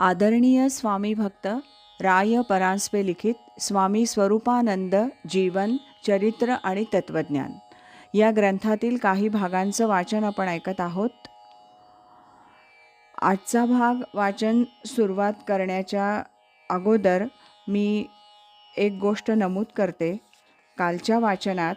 आदरणीय स्वामी भक्त राय परांजपे लिखित स्वामी स्वरूपानंद जीवन चरित्र आणि तत्वज्ञान या ग्रंथातील काही भागांचं वाचन आपण ऐकत आहोत. आजचा भाग वाचन सुरुवात करण्याच्या अगोदर मी एक गोष्ट नमूद करते. कालच्या वाचनात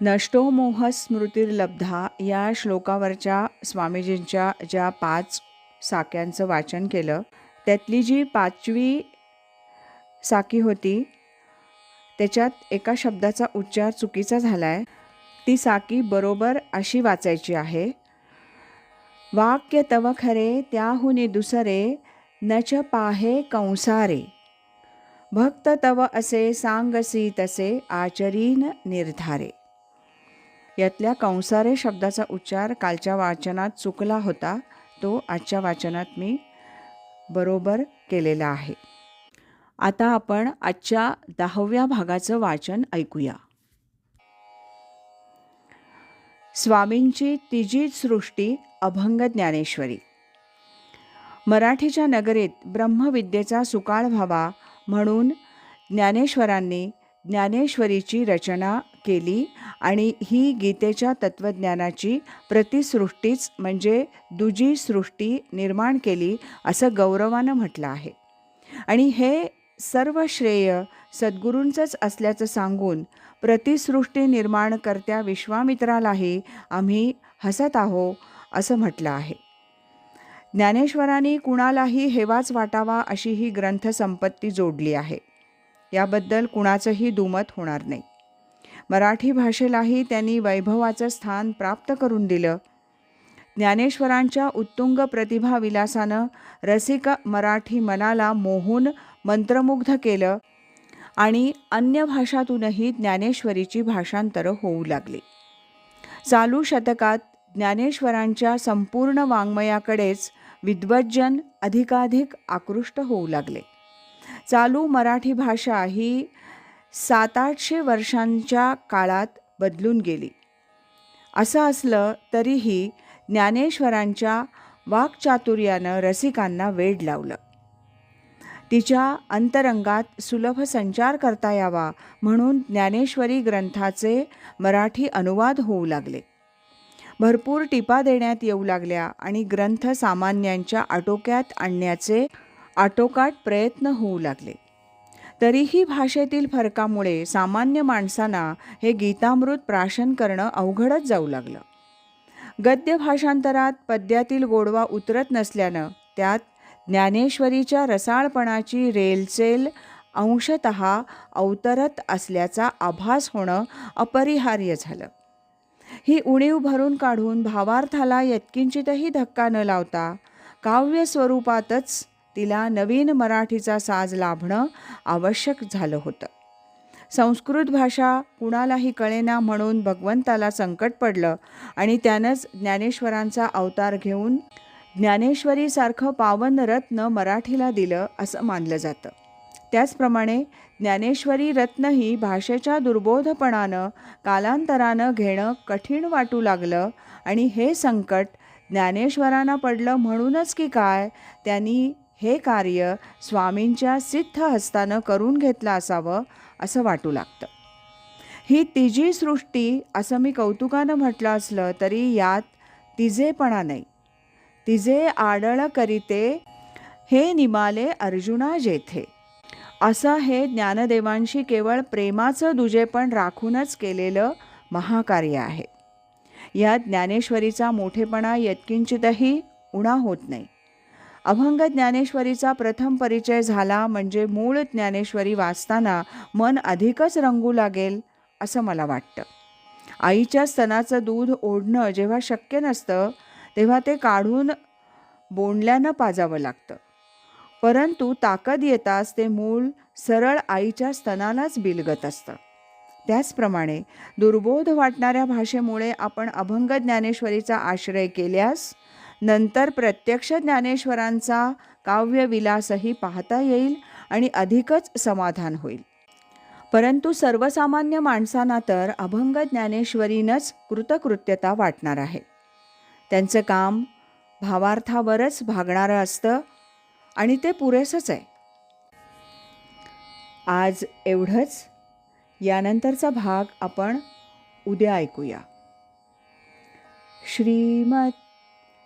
नष्टो मोह स्मृतिर्लब्धा या श्लोकावरच्या स्वामीजींच्या ज्या पाच साक्यांचं वाचन केलं त्यातली जी पाचवी साकी होती त्याच्यात एका शब्दाचा उच्चार चुकीचा झाला आहे ती साकी बरोबर अशी वाचायची आहे वाक्य तव खरे त्याहुनी दुसरे नच पाहे कंसारे. भक्त तव असे सांगसी तसे आचरीन निर्धारे. यातल्या कंसारे शब्दाचा उच्चार कालच्या वाचनात चुकला होता तो आजच्या वाचनात मी बरोबर केलेला आहे. आता आपण आजच्या दहाव्या भागाचं वाचन ऐकूया. स्वामींची तिजीच सृष्टी अभंग ज्ञानेश्वरी. मराठीच्या नगरीत ब्रह्मविद्येचा सुकाळ व्हावा म्हणून ज्ञानेश्वरांनी ज्ञानेश्वरीची रचना केली आणि ही गीतेच्या तत्त्वज्ञानाची प्रतिसृष्टीच म्हणजे दुजी सृष्टी निर्माण केली असं गौरवानं म्हटलं आहे. आणि हे सर्व श्रेय सद्गुरूंचंच असल्याचं सांगून प्रतिसृष्टी निर्माणकर्त्या विश्वामित्रालाही आम्ही हसत आहो असं म्हटलं आहे. ज्ञानेश्वरांनी कुणालाही हेवाच वाटावा अशी ही ग्रंथसंपत्ती जोडली आहे. याबद्दल कुणाचंही दुमत होणार नाही. मराठी भाषेलाही त्यांनी वैभवाचं स्थान प्राप्त करून दिलं. ज्ञानेश्वरांच्या उत्तुंग प्रतिभा विलासानं रसिक मराठी मनाला मोहून मंत्रमुग्ध केलं आणि अन्य भाषातूनही ज्ञानेश्वरीची भाषांतरं होऊ लागली. चालू शतकात ज्ञानेश्वरांच्या संपूर्ण वाङ्मयाकडेच विद्वज्जन अधिकाधिक आकृष्ट होऊ लागले. चालू मराठी भाषा ही सात आठशे वर्षांच्या काळात बदलून गेली. असं असलं तरीही ज्ञानेश्वरांच्या वाक्चातुर्यानं रसिकांना वेड लावलं. तिच्या अंतरंगात सुलभ संचार करता यावा म्हणून ज्ञानेश्वरी ग्रंथाचे मराठी अनुवाद होऊ लागले. भरपूर टिपा देण्यात येऊ लागल्या आणि ग्रंथ सामान्यांच्या आटोक्यात आणण्याचे आटोकाट प्रयत्न होऊ लागले. तरीही भाषेतील फरकामुळे सामान्य माणसांना हे गीतामृत प्राशन करणं अवघडच जाऊ लागलं. गद्य भाषांतरात पद्यातील गोडवा उतरत नसल्यानं त्यात ज्ञानेश्वरीच्या रसाळपणाची रेलचेल अंशत अवतरत असल्याचा आभास होणं अपरिहार्य झालं. ही उणीव भरून काढून भावार्थाला यत्किंचितही धक्का न लावता काव्य स्वरूपातच तिला नवीन मराठीचा साज लाभणं आवश्यक झालं होतं. संस्कृत भाषा कुणालाही कळेना म्हणून भगवंताला संकट पडलं आणि त्यानंच ज्ञानेश्वरांचा अवतार घेऊन ज्ञानेश्वरीसारखं पावन रत्न मराठीला दिलं असं मानलं जातं. त्याचप्रमाणे ज्ञानेश्वरी रत्न ही भाषेच्या दुर्बोधपणानं कालांतरानं घेणं कठीण वाटू लागलं आणि हे संकट ज्ञानेश्वरांना पडलं म्हणूनच की काय त्यांनी हे कार्य स्वामींच्या सिद्ध हस्तानं करून घेतलं असावं असं वाटू लागतं. ही तिजी सृष्टी असं मी कौतुकानं म्हटलं असलं तरी यात तिजेपणा नाही. तिजे आडळ करीते हे निमाले अर्जुना जेथे. असं हे ज्ञानदेवांशी केवळ प्रेमाचं दुजेपण राखूनच केलेलं महाकार्य आहे. यात ज्ञानेश्वरीचा मोठेपणा यत्किंचितही उणा होत नाही. अभंग ज्ञानेश्वरीचा प्रथम परिचय झाला म्हणजे मूळ ज्ञानेश्वरी वाचताना मन अधिकच रंगू लागेल असं मला वाटतं. आईच्या स्तनाचं दूध ओढणं जेव्हा शक्य नसतं तेव्हा ते काढून बोंडल्यानं पाजावं लागतं. परंतु ताकद येताच ते मूळ सरळ आईच्या स्तनालाच बिलगत असतं. त्याचप्रमाणे दुर्बोध वाटणाऱ्या भाषेमुळे आपण अभंग ज्ञानेश्वरीचा आश्रय केल्यास नंतर प्रत्यक्ष ज्ञानेश्वरांचा काव्यविलासही पाहता येईल आणि अधिकच समाधान होईल. परंतु सर्वसामान्य माणसांना तर अभंग ज्ञानेश्वरीनंच कृतकृत्यता वाटणार आहे. त्यांचं काम भावार्थावरच भागणारं असतं आणि ते पुरेसंच आहे. आज एवढंच. यानंतरचा भाग आपण उद्या ऐकूया. श्रीमत